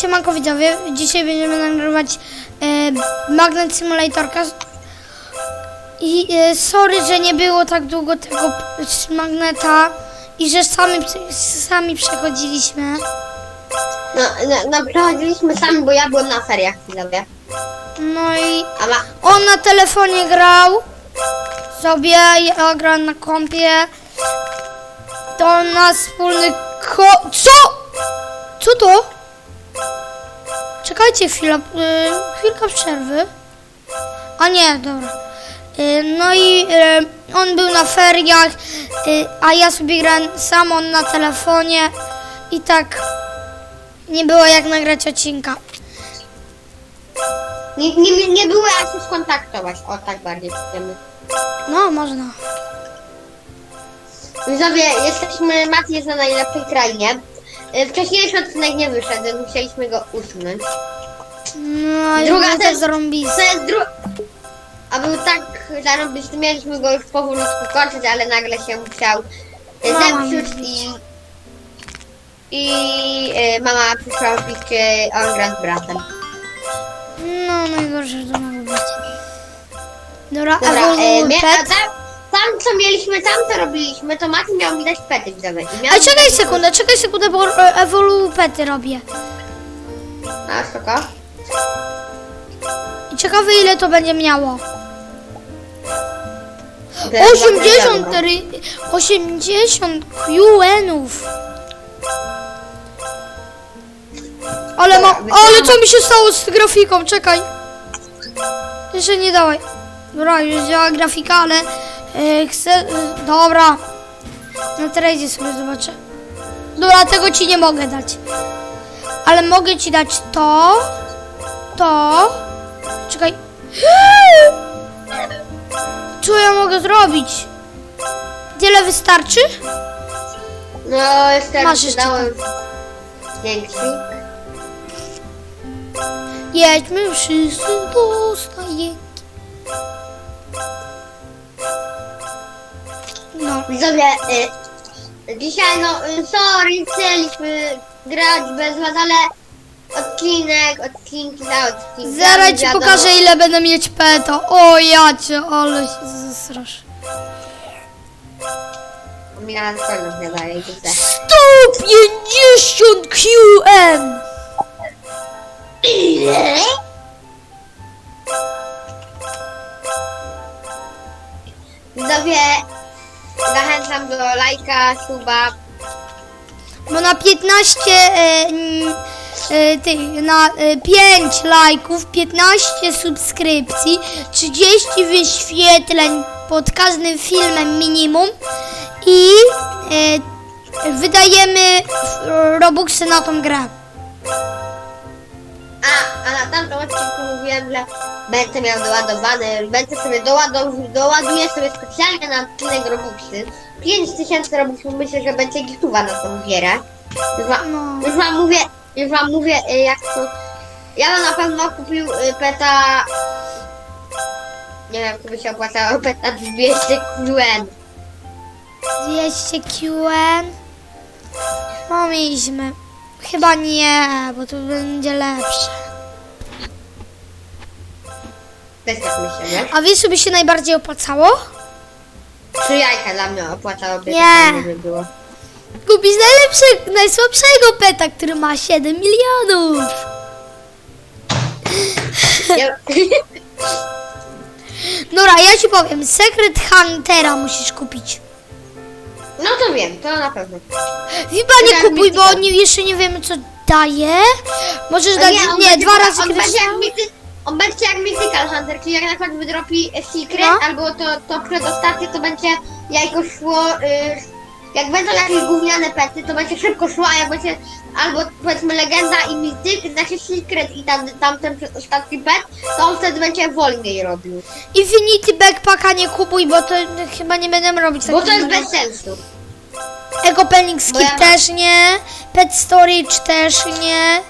Siemanko widzowie, dzisiaj będziemy nagrywać e, Magnet Simulatorka i e, sorry, że nie było tak długo tego magneta i że sami, sami przechodziliśmy. No, no, no przechodziliśmy sami, bo ja byłem na feriach chwilowie. No i on na telefonie grał sobie, ja grałem na kompie. To nasz wspólny ko... Co? Co to? Czekajcie chwilę, y, chwilka przerwy. A nie, dobra. Y, no i y, on był na feriach, a ja sobie grałem sam, on na telefonie i tak nie było jak nagrać odcinka. nie, nie, nie było jak się skontaktować. O, tak bardziej powiemy. No, można. Widzowie, jesteśmy, Mati jest na najlepszej krainie. Y, Wcześniejszy odcinek nie wyszedł, więc musieliśmy go usunąć. No, Druga Druga też- też zarąbiste. To jest dru... A był tak zarobisty, mieliśmy go już powolutku kończyć, ale nagle się musiał y, Mama zepsuć mi i... I y, mama przyszła czy on gra z bratem. No, najgorsze, że to mogło być. Dobra, Dobra, Evolu e, mia- a Pet. Tam co mieliśmy, tam co robiliśmy, to Mati miał mi dać pety widzowie. I miał A mi czekaj dać- sekundę, czekaj sekundę, bo e, Evolu Pety robię. A, spoko. I ciekawe ile to będzie miało. To jest 80, bardzo ry- 80 QN-ów. Ale ma, Dobra, ale co mi się stało z grafiką? Czekaj. Jeszcze nie dawaj. Dobra, już działa grafika, ale e, chcę. E, dobra. Na tradzie sobie zobaczę. Dobra, tego ci nie mogę dać. Ale mogę ci dać to. To. Czekaj. Co ja mogę zrobić? Tyle wystarczy? No, jeszcze Masz jeszcze dałem większy. Jedźmy wszyscy do stajenki. No. Widzowie, y, dzisiaj no, y, sorry, chcieliśmy grać bez was, ale odcinek, odcinki za odcinki. Zaraz ci pokażę ile będę mieć peta. O ja cię, ale się zesrasz. Mi na pewno nie daje, widzę. 150 QN! Ile? Widzowie, zachęcam do lajka, suba. Bo na 15 e, e, ty, na e, 5 lajków, 15 subskrypcji, 30 wyświetleń pod każdym filmem minimum i e, wydajemy Robuxy na tą grę. A, a na tamtym odcinku mówiłem, że będę miał doładowany, będę sobie doładow, doładuję sobie specjalnie na odcinek Robuxy. 5000 Robuxów myślę, że będzie gituwa na tą gierę. Już wam, No. już wam mówię, już wam mówię y, jak to... Ja bym na pewno kupił y, peta... Nie wiem, czy by się opłacało peta 200 QN. 200 QN. No mieliśmy. Chyba nie, bo to będzie lepsze. Też tak myślę, nie? A wiesz, co by się najbardziej opłacało? Czy jajka dla mnie opłacałoby, Nie. to fajnie by było. Kupić najlepszego, najsłabszego peta, który ma 7 milionów. Ja, Dobra, ja ci powiem, Secret Huntera musisz kupić. No to wiem, to na pewno. Chyba nie Jak kupuj, bo nie, jeszcze nie wiemy co daje. Możesz dać, on nie, będzie- dwa razy on będzie, jak kryształ. myty, on będzie jak Mythical Hunter, czyli jak na przykład wydropi e, Secret, No. albo to, to przedostatnie, to będzie jajko szło, y, jak będą jakieś gówniane pety, to będzie szybko szło, a jak będzie albo powiedzmy legenda i mityk, znaczy Secret i tam, tamten przedostatni pet, to on wtedy będzie wolniej robił. Infinity Backpacka nie kupuj, bo to chyba nie będziemy robić Bo to jest bez sensu. Eco Penning Skip ja też nie. Pet Storage też nie.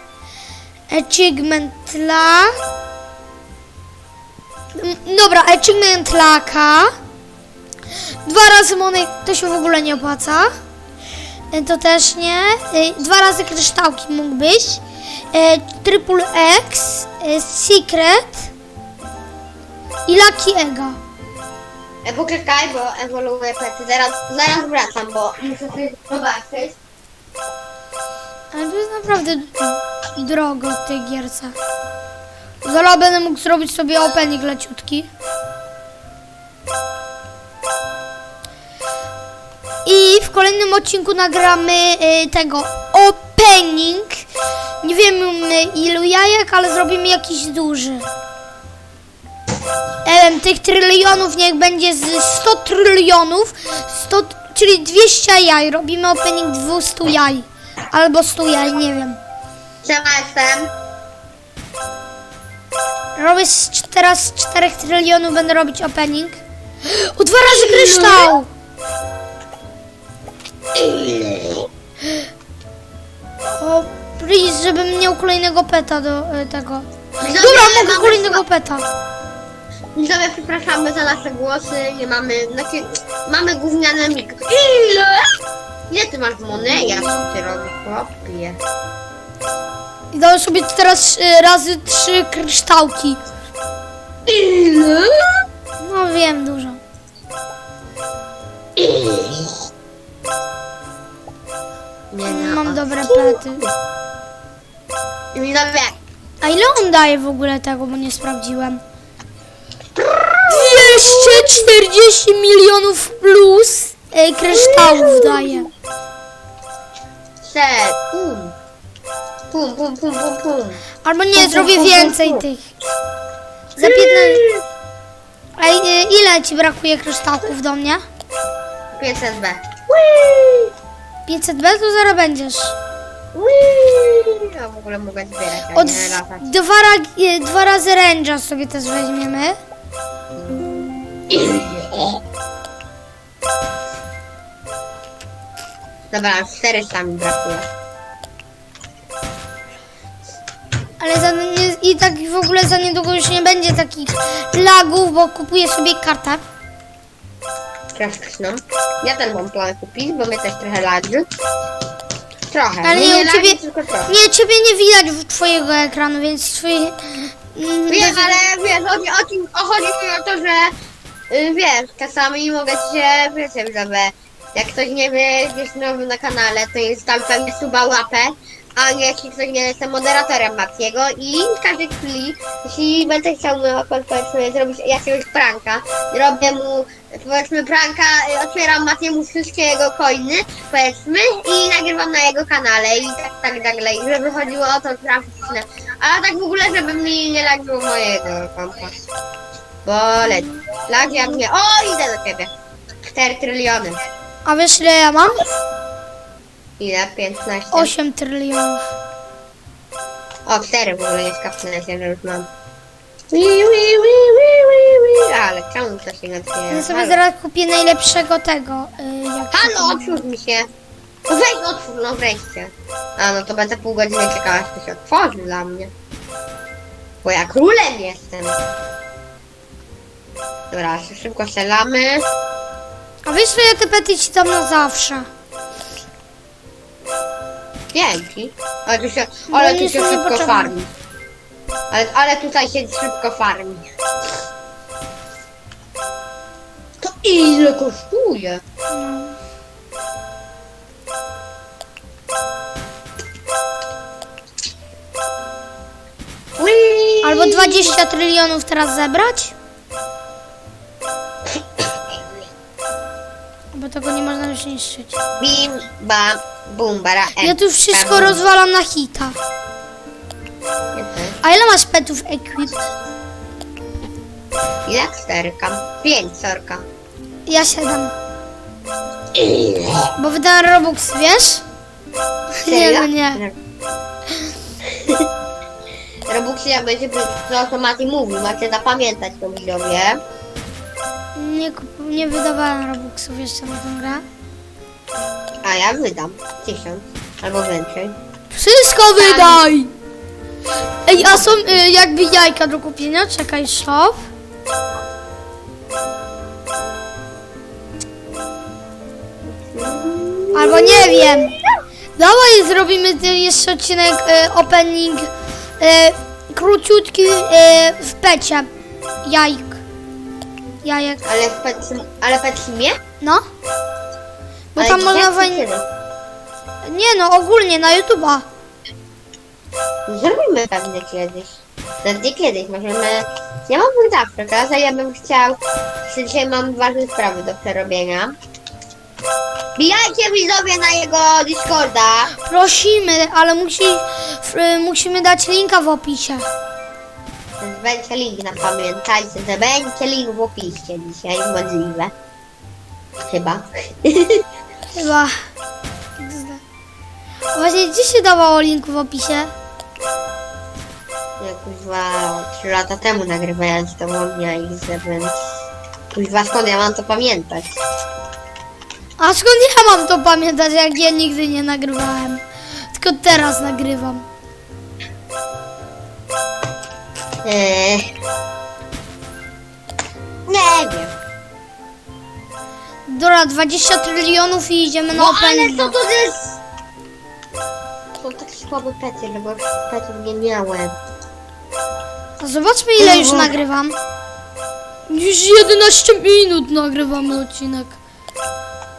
Achievement Tla. Mm, Dobra, Achievement Laka. Dwa razy monet to się w ogóle nie opłaca. E, To też nie. E, Dwa razy kryształki mógłbyś. e, Triple X, Secret i Lucky Ega. E, poczekaj, bo ewoluuję pety. Zaraz, zaraz wracam, bo muszę sobie zobaczyć. Ale to jest naprawdę drogo w tej gierce. Zola będę mógł zrobić sobie opening leciutki. I w kolejnym odcinku nagramy y, tego opening. Nie wiem ilu jajek, ale zrobimy jakiś duży. Wiem, tych trylionów niech będzie z 100 trylionów, 100, czyli 200 jaj. Robimy opening 200 jaj. Albo 100 jaj, nie wiem. Siema, jestem. Robię z, teraz z 4 trylionów będę robić opening. O dwa razy kryształ! O, please, żebym miał kolejnego peta do y, tego. Dobra, mogę kolejnego peta. Widzowie, przepraszamy za nasze głosy. Nie mamy, znaczy, mamy gówniane mikro. Ile? Ile ty masz mony? Ja co ty robisz, chłopie? I dałem sobie teraz y, razy trzy kryształki. Ile? No wiem, dużo. Mam dobre pety. Widzowie, A ile on daje w ogóle tego, bo nie sprawdziłem? 240 milionów plus y, kryształów daje. set, pum. Pum, pum, pum, pum, pum. Albo nie, Pum, zrobię pum, pum, więcej pum. tych. Za 15... Ej, y, ile ci brakuje kryształków do mnie? 500B. 500 B to zaraz będziesz. Ja w ogóle mogę zbierać, a Od nie latać. dwa, ra- y, dwa razy range'a sobie też weźmiemy. Dobra, 400 mi brakuje. Ale za, nie, i tak w ogóle za niedługo już nie będzie takich lagów, bo kupuję sobie kartę. Graficzną. Ja też mam plan kupić, bo mnie też trochę lagi. Trochę. Ale nie, nie, nie u ciebie, tylko trochę. nie, ciebie nie widać w twojego ekranu, więc twoje... mm, Wiem, ale wiesz, chodzi o, tym, o, chodzi mi o to, że y, wiesz, czasami mogę się, wiecie, widzowie, jak ktoś nie wie, jest nowy na kanale, to jest tam pewnie suba łapę, a jeśli ktoś nie jestem moderatorem Matiego i w każdej chwili, jeśli będę chciał mu powiedzmy zrobić jakiegoś pranka, robię mu powiedzmy pranka, y, otwieram Matiemu wszystkie jego coiny, powiedzmy, i nagrywam na jego kanale i tak, tak dalej, żeby chodziło o to graficzne. A tak w ogóle, żeby mi nie lagiło mojego kompa. Bo leci. Lagi jak mnie. O, idę do ciebie. 4 tryliony. A wiesz ile ja mam? Ile? 15. 8 trylionów. O, 4 w ogóle nie skapnę się, że już mam. Wi, wi, wi, wi, wi, wi. Ale czemu to się otwiera? Ja sobie zaraz kupię najlepszego tego. y, jak to Halo, tam- otwórz mi się. No weź, otwórz, no wreszcie. A, no to będę pół godziny czekała, aż to się otworzy dla mnie. Bo ja królem jestem. Dobra, szybko strzelamy. A wiesz, że ja te pety ci dam na zawsze. Dzięki. Ale tu się, Bo ale tu się szybko farmi. Ale, ale tutaj się szybko farmi. To ile kosztuje? No. Albo 20 trylionów teraz zebrać? Bo tego nie można już niszczyć. Bim, bam, bum, bara, em, Ja tu wszystko bam. rozwalam na hita. Też. A ile masz petów equip? Ile czterka? Pięć sorka. Ja 7. Bo wydałem Robux, wiesz? Nie, no nie. Robuxia będzie to automatycznie mówił, macie zapamiętać to widzowie. Nie, kup- nie wydawałem Robuxów jeszcze na tę grę. A ja wydam tysiąc albo więcej. Wszystko wydaj! Ej, a są y, jakby jajka do kupienia? Czekaj, shop. Albo nie wiem. Dawaj, zrobimy ten jeszcze odcinek e, opening e, króciutki e, w pecie. Jajk. Jajek. Ale w Pet- ale Petimie? No. Bo Ale tam można kiedy? Nie no, ogólnie na YouTube'a. Zrobimy pewnie kiedyś. Nawet nie kiedyś, możemy... Ja mam zawsze czas, a ja bym chciał... Dzisiaj mam ważne sprawy do przerobienia. Bijajcie widzowie na jego Discorda. Prosimy, ale musi, e, musimy dać linka w opisie. Będzie link na pamiętajcie, że będzie link w opisie dzisiaj, możliwe. Chyba. Chyba. Właśnie gdzie się dawało link w opisie? Jak kuźwa 3 lata temu nagrywając to ja i więc... Kuźwa skąd ja mam to pamiętać? A skąd ja mam to pamiętać, jak ja nigdy nie nagrywałem? Tylko teraz nagrywam. Eee... Nie wiem. Dobra, 20 trylionów i idziemy na No ale co to jest? Są takie słabe pety, no bo już petów nie miałem. A Zobaczmy ile już Mhm. nagrywam. Już 11 minut nagrywamy odcinek.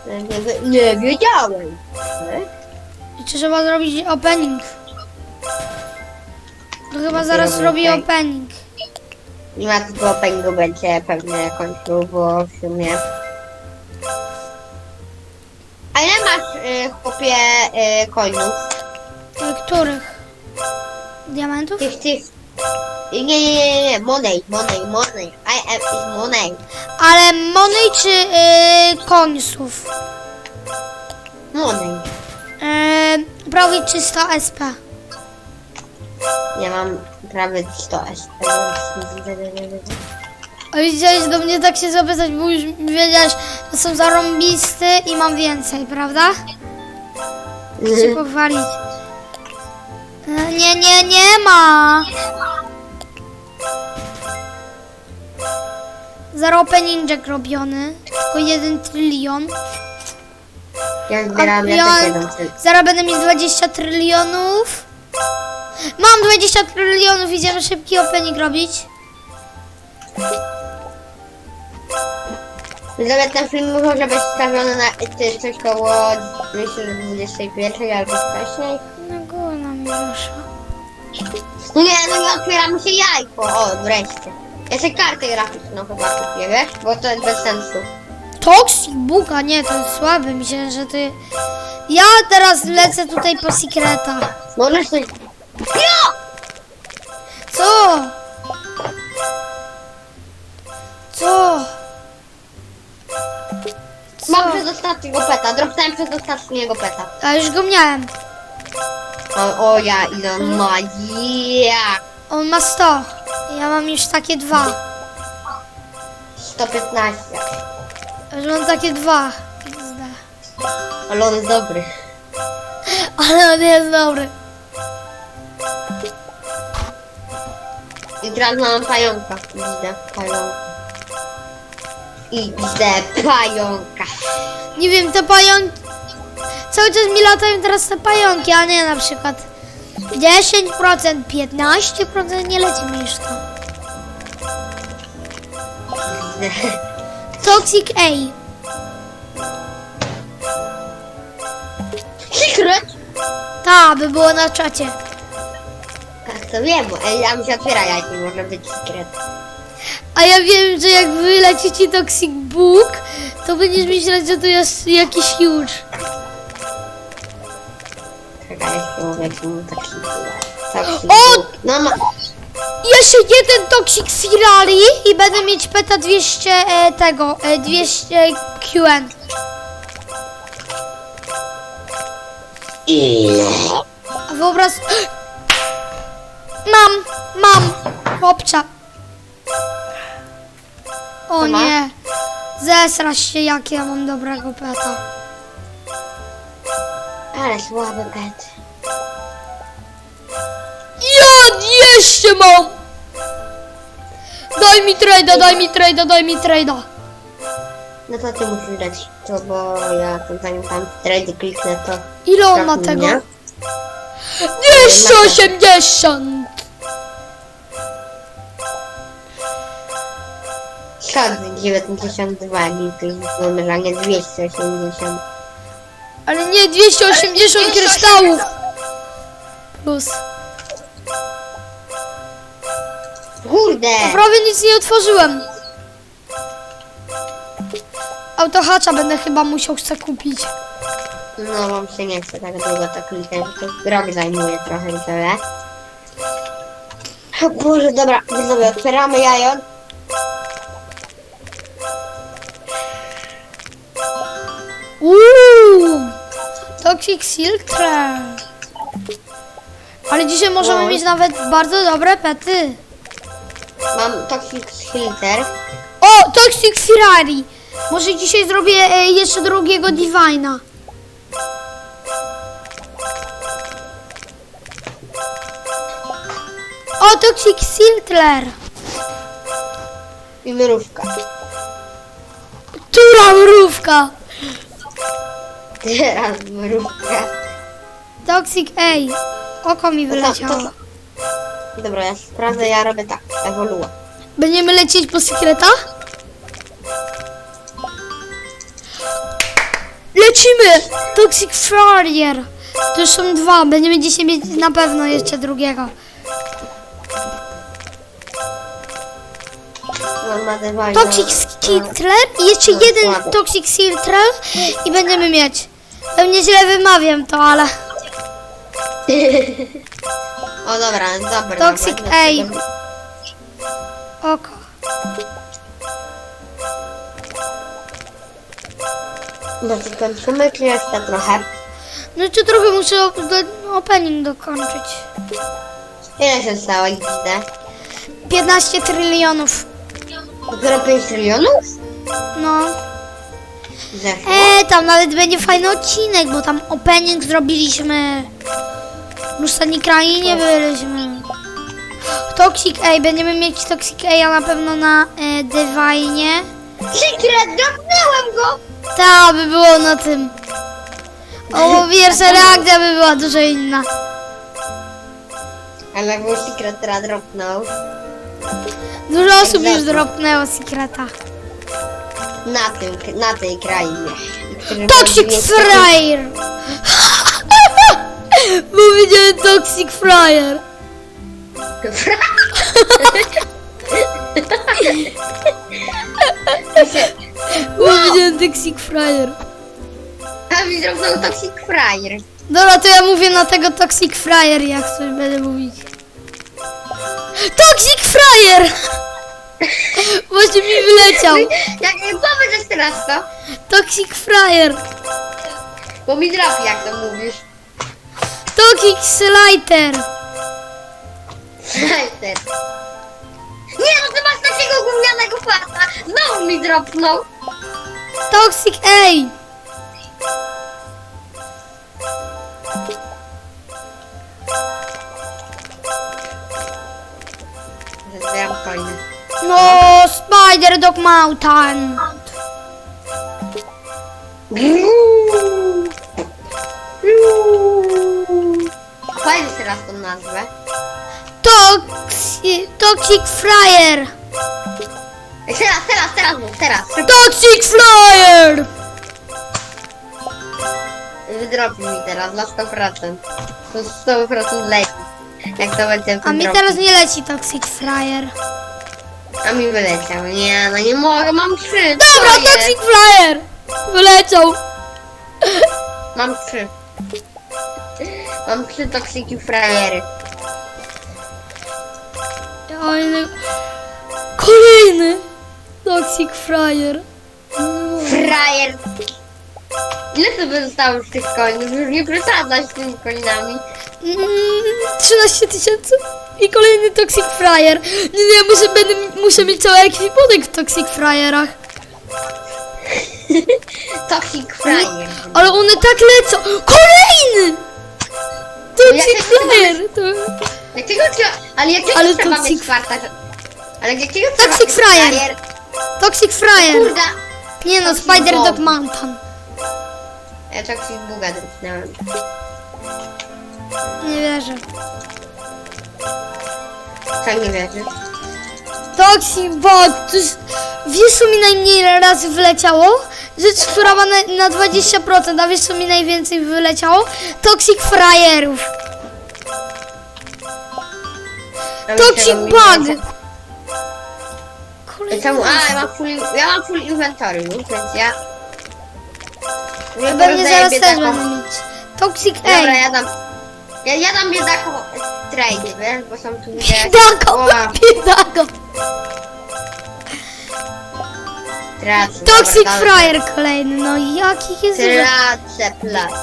Nie, wi- nie wiedziałem. I trzeba zrobić opening. To chyba zaraz robię tak. opening. Nie ma tego pęgu będzie pewnie kończył, bo w sumie... A ile masz, y, chłopie, y, Których? Diamentów? Tych, tych... Nie, nie, nie, nie, money, money, money. I am is money. Ale money czy yy, końców? Money. Yy, prawie 300 SP. Ja mam prawie 100 SP. A widziałeś do mnie tak się zapytać, bo już wiedziałeś, że są zarąbisty i mam więcej, prawda? Chcę się pochwalić. E, Nie, nie, nie ma. Zero opening robiony, tylko jeden trylion. Ja zbieram ja też. Zaraz będę mieć 20 trylionów. Mam 20 trylionów, idziemy szybki opening robić. Widzowie, ten film może być wstawiony na ty, coś koło myślę, że 21 albo wcześniej. Na górę wyszło. No nie, no nie otwiera mi się jajko. O, wreszcie. Jeszcze kartę graficzną chyba kupię, wiesz? Bo to jest bez sensu. Toxic Buka, nie, to jest słabe, myślę, że ty... Ja teraz lecę tutaj po sekreta. Możesz coś... Jo! Co? Co? Mam Co? przez ostatniego peta, dropnąłem przez ostatniego peta. A już go miałem. O, o ja, ile on ma, ja! On ma 100. Ja mam już takie dwa. 115. Już mam takie dwa. Ale on jest dobry. Ale on jest dobry. I teraz mam pająka. Widzę pająka. I widzę pająka. Nie wiem, te pająki... Cały czas mi latają teraz te pająki, a nie na przykład 10%, 15% nie leci mi już to. Toxic A. Secret! Ta, by było na czacie. Tak, to wiem, ale tam się otwiera jajko, może być secret. A ja wiem, że jak wyleci ci Toxic Book, to będziesz myśleć, że to jest jakiś huge. Czekaj, mówię, jaki mam taki... O! No ma... Jeszcze jeden Toxic Sirali i będę mieć peta 200 e, tego, e, 200 QN. Ile? Wyobraź... Mam, mam, chłopca. O Co ma? nie, zesrasz się jak ja mam dobrego peta. Ale słaby pet. Ja 200 mam! Daj mi trade'a, daj mi trade'a, daj mi trade'a. No to ty musisz dać. to, bo ja zanim tam trade kliknę, to... Ile on ma trafi tego? mnie. 280! Szat 92 litrów numer, a nie 280. Ale nie, 280 kryształów! Plus. Kurde! Prawie nic nie otworzyłem. Autohacza będę chyba musiał chcę kupić. No, wam się nie chce tak długo to klikać, to rok zajmuje trochę i tyle. O Boże, dobra, widzowie, otwieramy jajo. Uuu! Toxic Silk Trail. Ale dzisiaj możemy No. mieć nawet bardzo dobre pety. Mam Toxic Filter. O, Toxic Ferrari. Może dzisiaj zrobię e, jeszcze drugiego Divina. O, Toxic Siltler. I mrówka. Tura mrówka. Teraz mrówka. Toxic A. Oko mi To, to, wyleciało. to. Dobra, ja sprawdzę, ja robię tak, ewoluę. Będziemy lecieć po sekretach? Lecimy! Toxic Farrier. To już są dwa. Będziemy dzisiaj mieć na pewno jeszcze drugiego. Toxic Skitler i jeszcze No, jeden. Toxic Siltrel i będziemy mieć. Pewnie źle wymawiam to, ale... O dobra, dobra. Toxic dobra, A. dobra. Oko. No to kończymy, czy jeszcze trochę? No to trochę muszę op- do, opening dokończyć. Ile się stało XD? 15 trylionów. Dopiero 5 trylionów? No. Zeszło. E, tam nawet będzie fajny odcinek, bo tam opening zrobiliśmy. W ostatniej krainie byliśmy. Toxic A, będziemy mieć Toxic A na pewno na e, Divine. Secret, dropnęłem go! Ta by było na tym. O, pierwsza reakcja by była dużo inna. Ale był Secret teraz dropnął. Dużo osób już dropnęło Secreta. Na tym, na tej krainie. Toxic Fryer! Bo widziałem Toxic Fryer. Bo widziałem Toxic Fryer. A mi dropnął Toxic Fryer. Dobra, to ja mówię na tego Toxic Fryer, jak coś będę mówić. Toxic Fryer! Właśnie mi wyleciał. Jak nie powiedz jeszcze raz to, Toxic Fryer. bo mi trafi jak to mówisz. Toxic Slider. Slider. Nie no, ty masz takiego gównianego pasa. Znowu mi dropnął. Toxic A. No, Spider Dog Mountain. Powiedz teraz tą nazwę. Toxic, Toxic Fryer. Teraz, teraz, teraz mów, teraz. Toxic Flyer. Wydropi mi teraz na 100%. To 100% leci. Jak to będzie A mi teraz nie leci Toxic Fryer. A mi wyleciał. Nie, no nie mogę, mam trzy. Dobra, twoje. Toxic Flyer. Wyleciał. Mam trzy. Mam trzy toksiki frajery. Kolejny. Kolejny. Toxic Fryer. Frajer! Ile to by zostało już tych coinów? Już nie przesadzać z tymi coinami. Mm, 13 tysięcy. I kolejny Toxic Fryer. Nie, nie, muszę, będę, muszę mieć cały ekwipunek w Toxic Fryerach. Toxic frajer. Ale one tak lecą. Kolejny! Toxic jak- Flyer. To... Jakiego trzeba... Ale jakiego Ale trzeba toxic- mieć. Ale jakiego trzeba Toxic mieć frajer. Toxic Fryer. Kurde, Nie no, Toxic Spider Dog Bob. Mountain. Ja Toxic Buga drgnąłem. Nie wierzę. Co nie wierzysz? Toxic Bot, to jest, wiesz co mi najmniej razy wyleciało? Rzecz, która ma na, na 20%, a wiesz co mi najwięcej wyleciało? Toxic Frajerów. Toxic Bug. Czemu? A, ja mam full, ja mam full inventory, więc ja... Ja pewnie zaraz też biedakom. będę mieć. Toxic Dobra, A. ja dam... Ja, ja dam biedakom trade, wiesz, bo są tu ludzie... Biedago, Ła, biedago. Tracę, Toxic dobra, dobra. Fryer kolejny, no jaki jest. Tracę plus.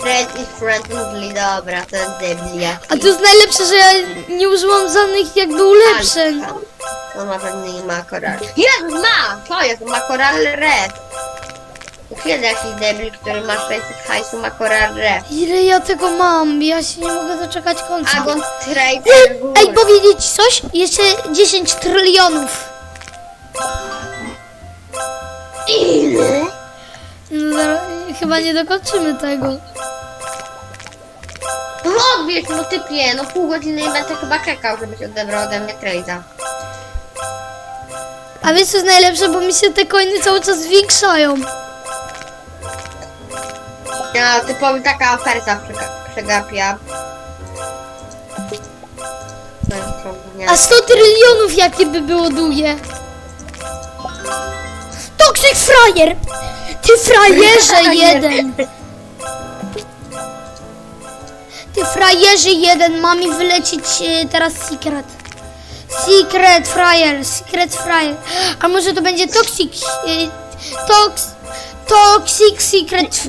Trade is friendly, dobra, to jest debliaki. A to jest najlepsze, że ja nie użyłam żadnych jakby ulepszeń. On ma pewnie nie ma koral. Jezus, ma! Co jest? Ma koral red. Kiedy jakiś debil, który ma 600 hajsu ma koral red? Ile ja tego mam? Ja się nie mogę doczekać końca. Agon Ej, ej, powiedzieć ci coś? Jeszcze 10 trylionów. Ile? No, zaraz- chyba nie dokończymy tego. No odbierz, no typie, no pół godziny i będę chyba czekał, żebyś odebrał ode mnie trade'a. A wiesz co jest najlepsze, bo mi się te coiny cały czas zwiększają. Ja typowy taka oferta przega- przegapia. No. A 100 trylionów jakie by było długie? Toxic Fryer! Ty frajerze jeden! Ty frajerze jeden, ma mi wylecieć e, teraz Secret. Secret Fryer, Secret Fryer. A może to będzie Toxic... E, toxic Secret...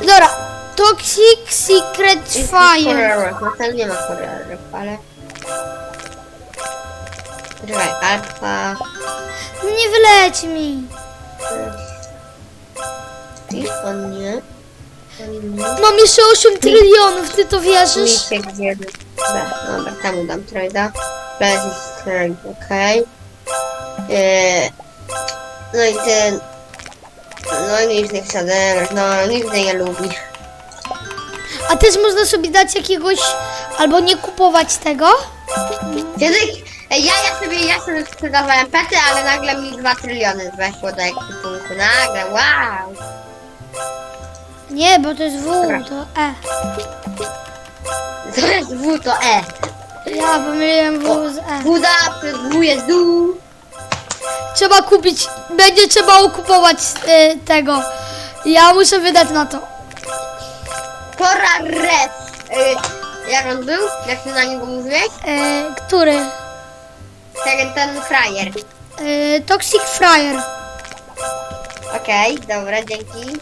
Dobra, Toxic Secret Fire. No ten nie ma koralek, ale... Czekaj, alfa... Nie wyleci mi. I on nie. On nie. Mam jeszcze 8 trylionów, ty to wierzysz? Misiek jeden. Dobra, dobra, temu dam trade'a. Bez trade, okej. Eee, No i ten... No nic nie odebrać, no mnie nie lubi. A też można sobie dać jakiegoś, albo nie kupować tego. Kiedy... Ja, ja sobie, ja sobie sprzedawałem pety, ale nagle mi 2 tryliony weszło do ekwipunku. Nagle, wow! Nie, bo to jest W, to E. To jest W, to E. Ja pomyliłem W z E. Buda W jest dół. Trzeba kupić, będzie trzeba okupować e, tego. Ja muszę wydać na to. Pora res. Y, jak on był? Jak ty na niego mówiłeś? E, który? Ten, ten frajer. E, Toxic Fryer. Okej, dobra, dzięki.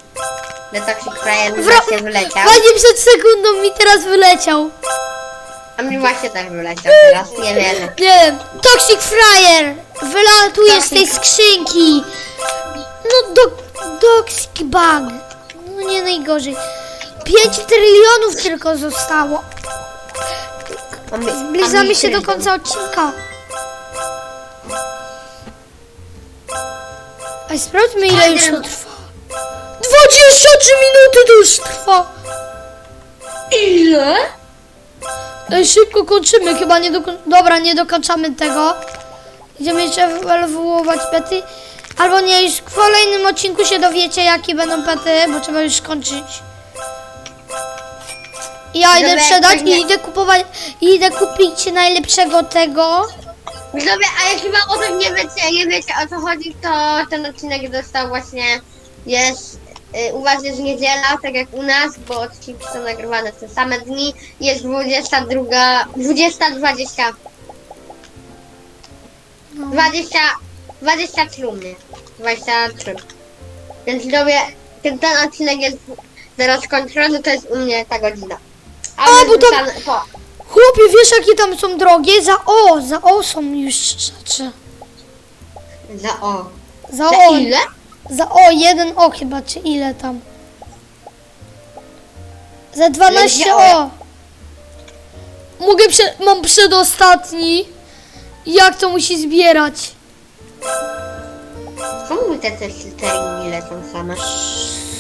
The Toxic Frajer mi Wra- właśnie wyleciał. Właśnie przed sekundą mi teraz wyleciał. A mi właśnie też wyleciał teraz, nie wierzę. Nie wiem, Toxic Fryer! Wylatuje z tej skrzynki! No, do, Toxic Bug. No nie najgorzej. 5 trylionów tylko zostało. Zbliżamy się do końca odcinka. A sprawdźmy ile już to trwa. 23 minuty to już trwa. Ile? Ej, szybko kończymy, chyba nie dokon... Dobra, nie dokończamy tego. Idziemy jeszcze ewoluować pety. Albo nie, już w kolejnym odcinku się dowiecie, jakie będą pety, bo trzeba już skończyć. I Ja idę Dobra, sprzedać pewnie- i idę kupować, i idę kupić najlepszego tego. Widzowie, a jeśli wam o tym nie wiecie, nie wiecie o co chodzi, to ten odcinek dostał właśnie, jest, y, u was jest niedziela, tak jak u nas, bo odcinki są nagrywane w te same dni, jest 22, 20, 20, No. 20, 23 u mnie, 23. Więc widzowie, ten, ten odcinek jest zaraz skończony, to jest u mnie ta godzina. A, A, bo to- wrzucamy- po, Chłopie, wiesz jakie tam są drogie? Za O, za O są już rzeczy. za o. Za Za O, ile? za O, jeden O chyba, czy ile tam? Za 12 gdzie O. Mogę, prze, mam przedostatni. Jak to musi zbierać? Czemu te te filteringi lecą same.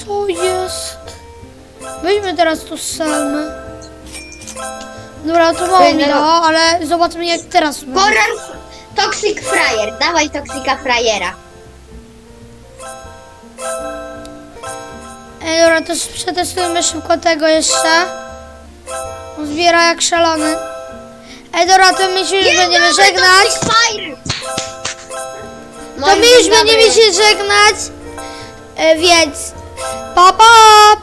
Co jest? Weźmy teraz tu salmę. Dobra, to mało mi dało, ale zobaczmy jak teraz. Horror Toxic Fryer, dawaj Toxica Fryera. Ej, dobra, to przetestujmy szybko tego jeszcze. On zbiera jak szalony. Ej, dobra, to my się już będziemy żegnać. To my już będziemy się żegnać. E, więc pa pa!